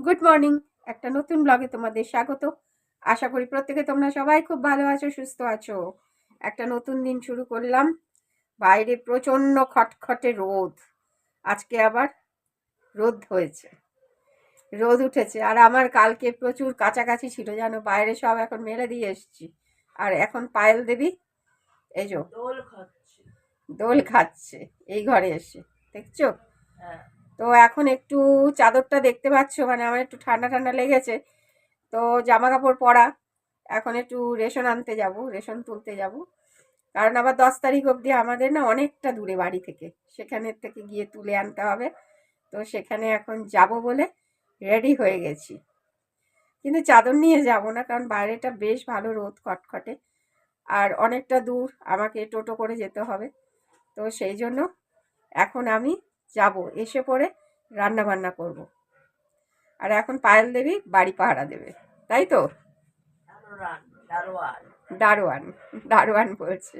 Good morning একটা নতুন ব্লগে তোমাদের স্বাগত। আশা করি প্রত্যেকে তোমরা সবাই খুব ভালো আছো সুস্থ আছো। একটা নতুন দিন শুরু করলাম। বাইরে প্রচণ্ড খটখটে রোদ। আজকে আবার রোদ হয়েছে। রোদ উঠেছে। আর আমার কালকে প্রচুর কাছাকাছি ছিল জানো? বাইরে সব এখন মেলে দিয়ে এসছি। আর এখন পায়েল দেবী এই যো দোল খাচ্ছে। দোল খাচ্ছে এই ঘরে এসে। দেখছ? তো এখন একটু চাদরটা দেখতে পাচ্ছ মানে আমার একটু ঠান্ডা ঠান্ডা লেগেছে। তো জামা কাপড় পরা, এখন একটু রেশন আনতে যাব, রেশন তুলতে যাব। কারণ আবার দশ তারিখ অবধি আমাদের না অনেকটা দূরে বাড়ি থেকে সেখানের থেকে গিয়ে তুলে আনতে হবে। তো সেখানে এখন যাব বলে রেডি হয়ে গেছি। কিন্তু চাদর নিয়ে যাব না, কারণ বাইরেটা বেশ ভালো রোদ খটখটে আর অনেকটা দূর আমাকে টোটো করে যেতে হবে। তো সেই জন্য এখন আমি যাব এসে পরে রান্না বান্না করব। আর এখন পায়েল দেবী বাড়ি পাহারা দেবে তাই তো? দারোয়ান দারোয়ান। বলছে।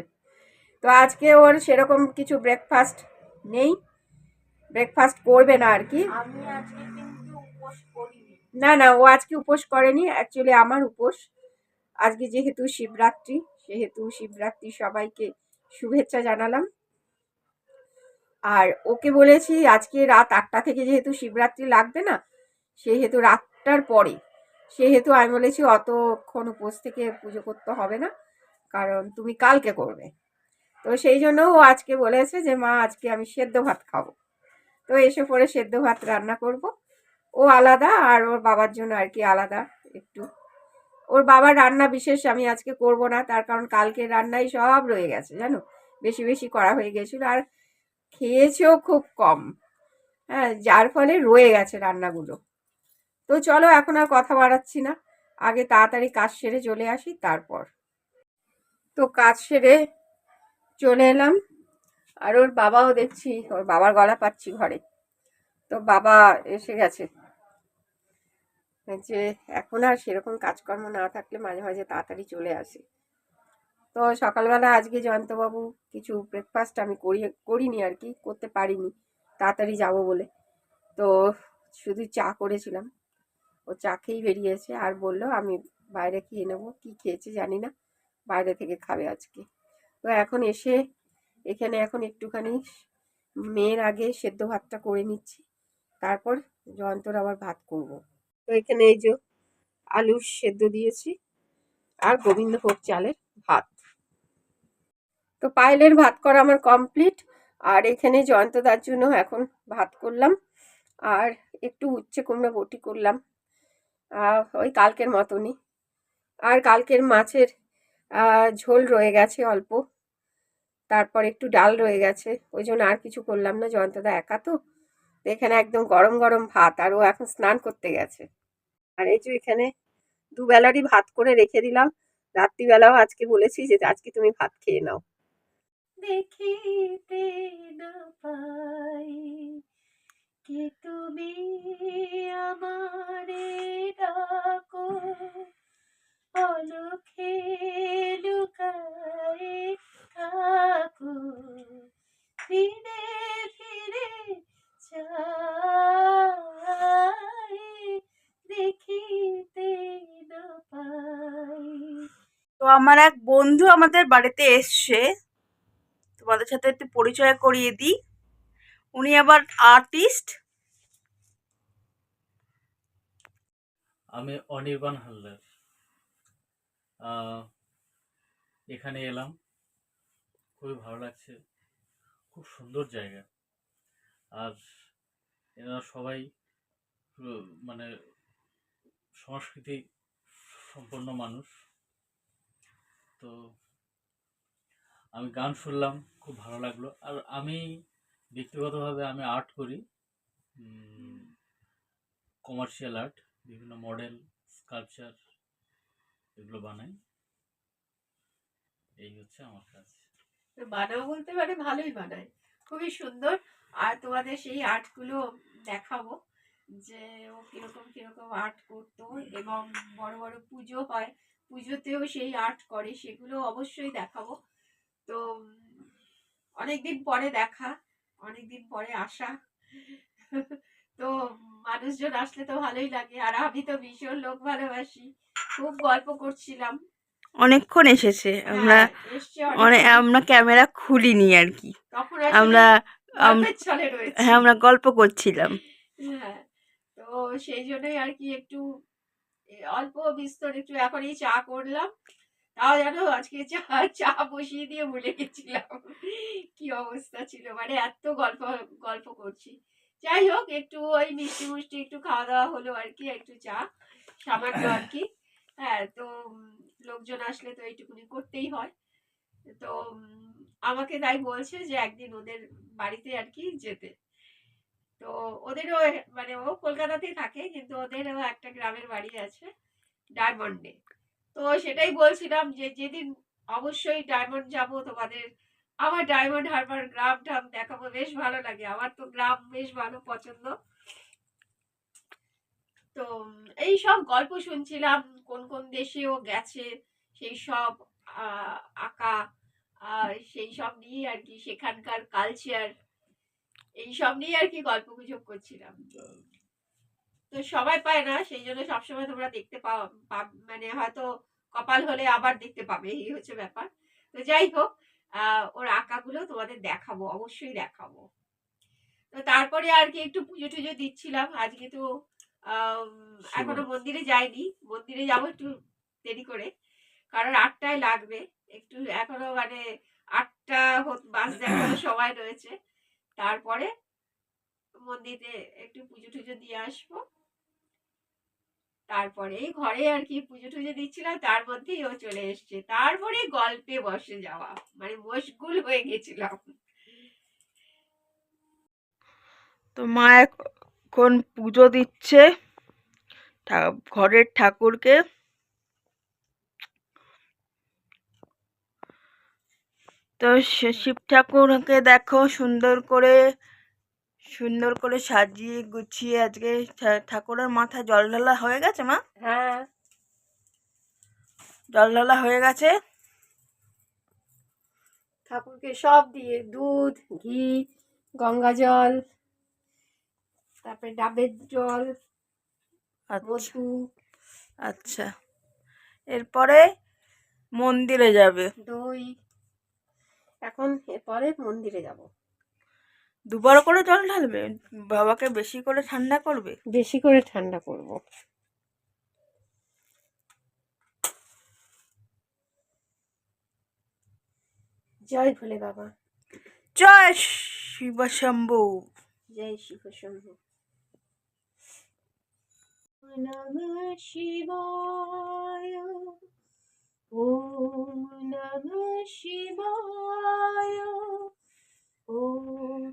তো আজকে ওর সেরকম কিছু ব্রেকফাস্ট নেই। ব্রেকফাস্ট করবে না আর কি। না না ও আজকে উপোস করেনি। অ্যাকচুয়ালি আমার উপোস। আজকে যেহেতু শিবরাত্রি সেহেতু শিবরাত্রি সবাইকে শুভেচ্ছা জানালাম। আর ওকে বলেছি আজকে রাত আটটা থেকে যেহেতু শিবরাত্রি লাগবে না, সেহেতু রাতটার পরে। সেহেতু আমি বলেছি অতক্ষণ উপোস থেকে পুজো করতে হবে না, কারণ তুমি কালকে করবে। তো সেই জন্য ও আজকে বলেছে যে, মা, আজকে আমি সেদ্ধ ভাত খাব। তো এসে পরে সেদ্ধ ভাত রান্না করব। ও আলাদা আর ওর বাবার জন্য আর কি আলাদা একটু। ওর বাবার রান্না বিশেষ আমি আজকে করব না, তার কারণ কালকে রান্নাই সব রয়ে গেছে, জানো? বেশি বেশি করা হয়ে গেছিল। আর খেয়েছেও খুব কম। হ্যাঁ যার ফলে রয়ে গেছে রান্নাগুলো। তো চলো এখন আর কথা বাড়াচ্ছি না। আগে তাড়াতাড়ি কাজ সেরে চলে আসি, তারপর। তো কাজ সেরে চলে এলাম। আর ওর বাবাও দেখছি, ওর বাবার গলা পাচ্ছি ঘরে। তো বাবা এসে গেছে। যে এখন আর সেরকম কাজকর্ম না থাকলে মাঝে মাঝে তাড়াতাড়ি চলে আসে। তো সকালবেলা আজকে জয়ন্তবাবু কিছু ব্রেকফাস্ট আমি করি করিনি আর কি, করতে পারিনি। তাড়াতাড়ি যাব বলে। তো শুধু চা করেছিলাম। ও চা খেয়েই বেরিয়েছে আর বলল, আমি বাইরে খেয়ে নেব। কী খেয়েছে জানি না। বাইরে থেকে খাবে আজকে। তো এখন এসে, এখানে এখন একটুখানি মেয়ের আগে সেদ্ধ ভাতটা করে নিচ্ছি। তারপর জয়ন্তর আবার ভাত করব। তো এখানে এই যে আলু সেদ্ধ দিয়েছি আর গোবিন্দভোগ চালের ভাত। তো পায়েলের ভাত করা আমার কমপ্লিট আর এখানে জয়ন্তদার জন্য এখন ভাত করলাম, আর একটু উচ্ছে কুমড়ো বটি করলাম ওই কালকের মতনই। আর কালকের মাছের ঝোল রয়ে গেছে অল্প, তারপর একটু ডাল রয়ে গেছে, ওই জন্য আর কিছু করলাম না, জয়ন্তদা একা তো এখানে একদম গরম গরম ভাত, আর ও এখন স্নান করতে গেছে। আর এই যে এখানে দুবেলারই ভাত করে রেখে দিলাম, রাত্রিবেলাও আজকে বলেছি যে আজকে তুমি ভাত খেয়ে নাও। দেখিতে না পাই কি তুমি আমারে ডাকো? অলখে লুকায়ে থাকো। ফিরে ফিরে চাই দেখিতে না পাই। তো আমার এক বন্ধু আমাদের বাড়িতে এসছে। তোমাদের সাথে একটু পরিচয় করিয়ে দিই। উনি আবার আর্টিস্ট আমি অনির্বাণ হালদার। এখানে এলাম। খুবই ভালো লাগছে। খুব সুন্দর জায়গা। আর এনারা সবাই মানে সংস্কৃতি সম্পন্ন মানুষ। তো আমি গান শুনলাম। খুব ভালো লাগল। আর আমি ব্যক্তিগতভাবে আমি আর্ট করি। কমার্শিয়াল আর্ট বিভিন্ন মডেল স্কাল্পচার এগুলো বানাই। এই হচ্ছে আমার কাজ। বানাও বলতে পারে ভালোই বানায় খুবই সুন্দর। আর তোমাদের সেই আর্টগুলো দেখাবো, যে ও কীরকম কীরকম আর্ট করতো এবং বড় বড় পুজো হয়। পুজোতেও সেই আর্ট করে, সেগুলো অবশ্যই দেখাবো। তো অনেকদিন পরে দেখা অনেকদিন পরে আসা। তো মানুষজন আসলে তো ভালোই লাগে আর আমি তো ভীষণ লোক ভালোবাসি। খুব গল্প করছিলাম। অনেকক্ষণ এসেছে আমরা হ্যাঁ, অনেক। অনেক আমরা ক্যামেরা খুলিনি আর কি। তখন আমরা আমরা হ্যাঁ আমরা গল্প করছিলাম। হ্যাঁ তো সেই জন্যই আর কি একটু অল্প বিস্তর একটু এখন এই চা করলাম। তাও জানো আজকে চা চা বসিয়ে দিয়ে ভুলে গেছিলাম। কি অবস্থা ছিল? মানে এত গল্প গল্প করছি। যাই হোক, একটু ওই মিষ্টি মুষ্টি একটু খাওয়া দাওয়া হলো আর কি, একটু চা। সামান্য আর কি। হ্যাঁ তো লোকজন আসলে তো এইটুকুনি করতেই হয়। তো আমাকে তাই বলছে যে একদিন ওদের বাড়িতে আর কি যেতে। তো ওদেরও মানে ও কলকাতাতেই থাকে, কিন্তু ওদেরও একটা গ্রামের বাড়ি আছে, ডায়মন্ডে। তো সেটাই বলছিলাম যে যেদিন অবশ্যই ডায়মন্ড যাব তোমাদের, আমার ডায়মন্ড হারবার গ্রাম টাম দেখাবো, বেশ ভালো লাগে। আমার তো গ্রাম বেশ ভালো পছন্দ। তো এই সব গল্প শুনছিলাম, কোন কোন দেশে ও গেছে সেই সব আঁকা সেই সব নিয়ে আর কি, সেখানকার কালচার এই সব নিয়ে আর কি গল্প গুজব করছিলাম। তো সবাই পায় না সেই জন্য সবসময় তোমরা দেখতে পাও মানে হয়তো কপাল হলে আবার দেখতে পাবে এই হচ্ছে ব্যাপার। তো যাই হোক আহ, ওর আঁকাগুলো তোমাদের দেখাবো অবশ্যই দেখাবো। তো তারপরে আর কি একটু পুজো টুজো দিচ্ছিলাম আজকে তো এখনও মন্দিরে যাইনি মন্দিরে যাব একটু দেরি করে কারণ আটটায় লাগবে একটু এখনও মানে আটটা বাজতে এখনও সময় রয়েছে। তারপরে মন্দিরে একটু পুজো টুজো দিয়ে আসব। তারপরে এই ঘরে আর কি পুজো টুজো দিচ্ছিলাম তার মধ্যেই ও চলে এসছে। তারপরে গল্পে বসে যাওয়া মানে মশগুল হয়ে গেছিলাম তো মা এখন পুজো দিচ্ছে ঘরের ঠাকুরকে। তো শিব ঠাকুরকে দেখো সুন্দর করে সুন্দর করে সাজিয়ে গুছিয়ে আজকে ঠাকুরের মাথায় জল ঢালা হয়ে গেছে মা? হ্যাঁ। জল ঢালা হয়ে গেছে? ঠাকুরকে সব দিয়ে দুধ ঘি গঙ্গা জল তারপরে ডাবের জল আচ্ছা। মধু। আচ্ছা। এরপরে মন্দিরে যাবে। দই। এখন এরপরে মন্দিরে যাব। দুবার করে জল ঢালবে? বাবাকে বেশি করে ঠান্ডা করবে? বেশি করে ঠান্ডা করব। জয় ভোলে বাবা। জয় শিব শম্ভু। জয় শিব শম্ভু। নম শিবায়। ওম নম শিবায়। ওম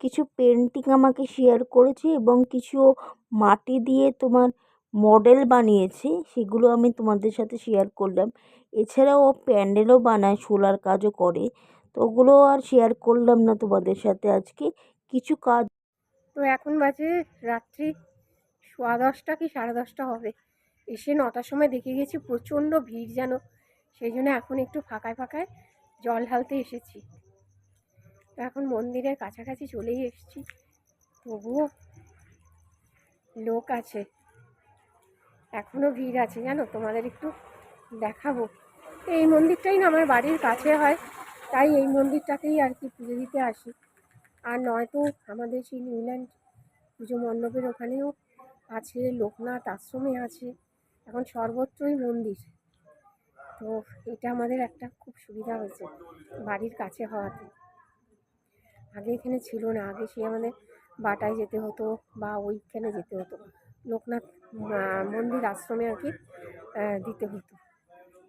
কিছু পেন্টিং আমাকে শেয়ার করেছে এবং কিছু মাটি দিয়ে তোমার মডেল বানিয়েছে, সেগুলো আমি তোমাদের সাথে শেয়ার করলাম। এছাড়াও ও প্যান্ডেলও বানায় শোলার কাজও করে। তো ওগুলো আর শেয়ার করলাম না তোমাদের সাথে আজকে। কিছু কাজ তো এখন বাজে রাত্রি সোয়া দশটা কি সাড়ে দশটা হবে। এসে নটার সময় দেখে গেছি প্রচণ্ড ভিড় যেন। সেই জন্য এখন একটু ফাঁকায় ফাঁকায় জল ঢালতে এসেছি। এখন মন্দিরের কাছাকাছি চলেই এসেছি। তবুও লোক আছে। এখনও ভিড় আছে, জানো? তোমাদের একটু দেখাবো। এই মন্দিরটাই না আমার বাড়ির কাছে হয়, তাই এই মন্দিরটাতেই আর কি পুজো দিতে আসি। আর নয়তো আমাদের সেই নিউল্যান্ড পুজো মণ্ডপের ওখানেও আছে, লোকনাথ আশ্রমে আছে। এখন সর্বত্রই মন্দির। তো এটা আমাদের একটা খুব সুবিধা হয়েছে বাড়ির কাছে হওয়াতে। আগে এখানে ছিল না, আগে সে আমাদের বাটায় যেতে হতো বা ওইখানে যেতে হতো। লোকনাথ মন্দির আশ্রমে আর কি দিতে হতো।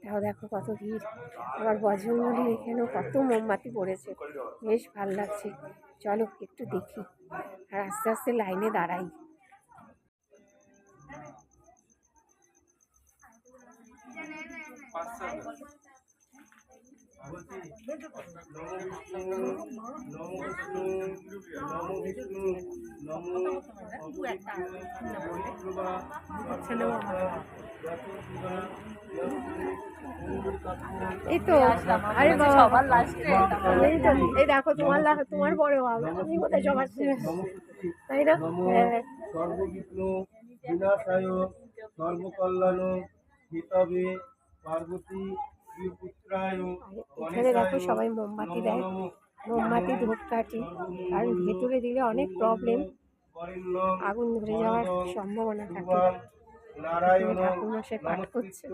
তাও দেখো কত ভিড়। আবার বজরঙ্গলির এখানেও কত মোমবাতি পড়েছে। বেশ ভালো লাগছে। চলো একটু দেখি। আর আস্তে আস্তে লাইনে দাঁড়াই। এই তো আরে এই দেখো, তোমার তোমার বড় বাবা আমি কোথায় সবার তাই না? হ্যাঁ। সর্ববিঘ্ন বিনাশায় সর্বকল্যাণ হিতবে পার্বতী এখানে দেখো সবাই মোমবাতি দেয়। মোমবাতি ধূপকাঠি কারণ ভেতরে দিলে অনেক প্রবলেম আগুন ধরে যাওয়ার সম্ভাবনা থাকে। ঠাকুরমশাই পাঠ করছে।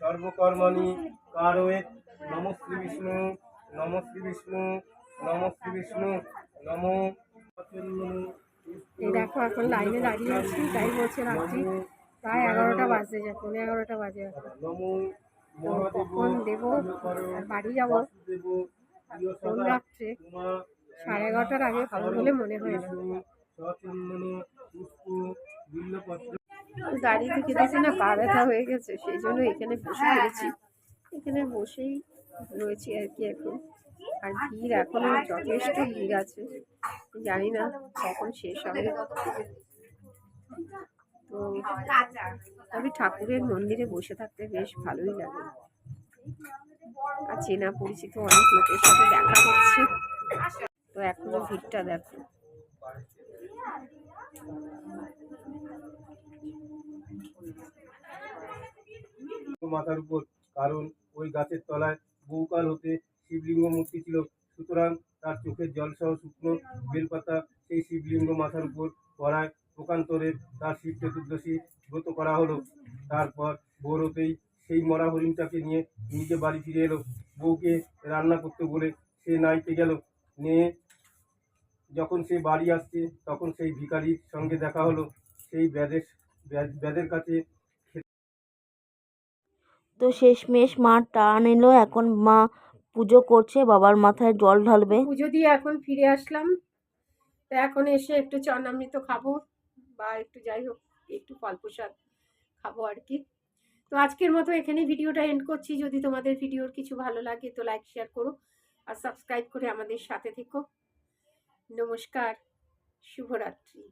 সর্বকর্মাণি কারয়ে নম শ্রী বিষ্ণু নম শ্রী বিষ্ণু নম শ্রী বিষ্ণু নম। এই দেখো এখন লাইনে দাঁড়িয়ে আছি তাই বলছে রাত্রি। প্রায় এগারোটা বাজতে যায় পনেরো এগারোটা বাজে এখন। তো কখন দেবো? বাড়ি যাব? কোন রাত্রে? সাড়ে এগারোটার আগে খাব বলে মনে হয় না। গাড়ি থেকে দেখি না পা ব্যথা হয়ে গেছে, সেই জন্য এখানে বসে পড়েছি। এখানে বসেই রয়েছি আর কি এখন। আর ভিড় এখনও যথেষ্ট ভিড় আছে। জানি না কখন শেষ হবে। তো তবে ঠাকুরের মন্দিরে বসে থাকতে বেশ ভালোই লাগে। আর চেনা পরিচিত অনেক লোকের সাথে দেখা হচ্ছে। তো এখনও ভিড়টা দেখো। মাথার উপর, কারণ ওই গাছের তলায় বহুকাল হতে শিবলিঙ্গ মূর্তি ছিল। সুতরাং তার চোখের জলসহ শুকনো বেলপাতা সেই শিবলিঙ্গ মাথার উপর পড়ায় প্রকান্তরে তার শিব চতুর্দশী ব্রত করা হলো। তারপর ভোর সেই মরা হরিণটাকে নিয়ে নিজে বাড়ি ফিরে এলো। বউকে রান্না করতে বলে সে নাইতে গেল। নিয়ে যখন সে বাড়ি আসছে তখন সেই ভিখারির সঙ্গে দেখা হলো। সেই ব্যাদের ব্যাদের কাছে তো শেষমেশ মা টান এলো। এখন মা পুজো করছে বাবার মাথায় জল ঢালবে। পুজো দিয়ে এখন ফিরে আসলাম। তো এখন এসে একটু চন্নামৃত খাব। বা একটু যাই হোক, একটু ফল প্রসাদ খাব আর কি। তো আজকের মতো এখানে ভিডিওটা এন্ড করছি। যদি তোমাদের ভিডিওর কিছু ভালো লাগে তো লাইক শেয়ার করো আর সাবস্ক্রাইব করে আমাদের সাথে থেকো। নমস্কার, শুভরাত্রি।